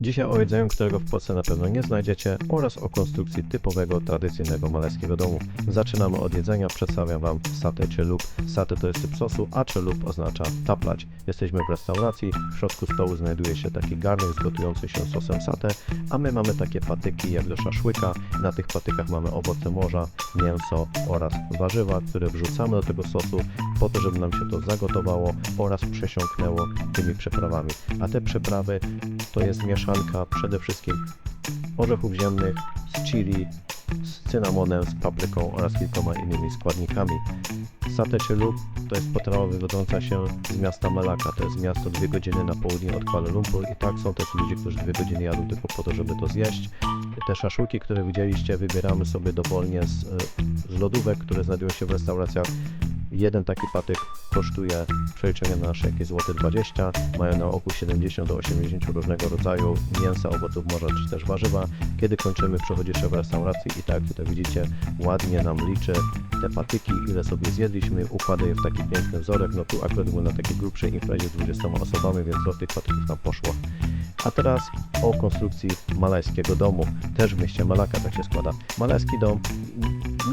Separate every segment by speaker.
Speaker 1: Dzisiaj o jedzeniu, którego w Polsce na pewno nie znajdziecie oraz o konstrukcji typowego, tradycyjnego malajskiego domu. Zaczynamy od jedzenia, przedstawiam Wam satę czy lub. Satę to jest typ sosu, a czy lub oznacza taplać. Jesteśmy w restauracji, w środku stołu znajduje się taki garnek z się sosem satę, a my mamy takie patyki jak do szaszłyka. Na tych patykach mamy owoce morza, mięso oraz warzywa, które wrzucamy do tego sosu po to, żeby nam się to zagotowało oraz przesiąknęło tymi przyprawami. A te przyprawy to jest mieszanka przede wszystkim orzechów ziemnych z chili, z cynamonem, z papryką oraz kilkoma innymi składnikami. Satę lub to jest potrawa wywodząca się z miasta Malaka. To jest miasto dwie godziny na południe od Kuala Lumpur i tak są też ludzie, którzy dwie godziny jadą tylko po to, żeby to zjeść. Te szaszłyki, które widzieliście, wybieramy sobie dowolnie z, e, z lodówek, które znajdują się w restauracjach. Jeden taki patyk kosztuje w na jakieś złote 20. Mają na oku 70 do 80 różnego rodzaju mięsa, owoców morza czy też warzywa. Kiedy kończymy, przechodzicie w restauracji i tak tutaj widzicie, ładnie nam liczy te patyki, ile sobie zjedliśmy, układa je w taki piękny wzorek. No tu akurat byłem na takiej grubszej imprezie z 20 osobami, więc do tych patyków nam poszło. A teraz o konstrukcji malajskiego domu. Też w mieście Malaka tak się składa. Malajski dom,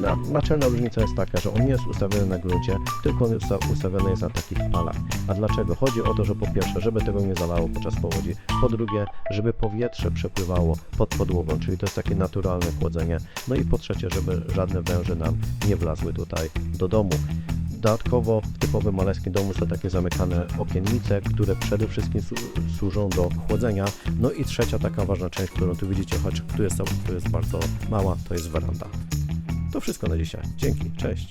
Speaker 1: na, naczelna różnica jest taka, że on nie jest ustawiony na gruncie, tylko on ustawiony jest na takich falach. A dlaczego? Chodzi o to, że po pierwsze, żeby tego nie zalało podczas powodzi, po drugie, żeby powietrze przepływało pod podłogą, czyli to jest takie naturalne chłodzenie, no i po trzecie, żeby żadne węże nam nie wlazły tutaj do domu. Dodatkowo w typowym malajskim domu są takie zamykane okiennice, które przede wszystkim służą do chłodzenia. No i trzecia taka ważna część, którą tu widzicie, choć tu jest, tu jest bardzo mała, to jest weranda. To wszystko na dzisiaj. Dzięki, cześć.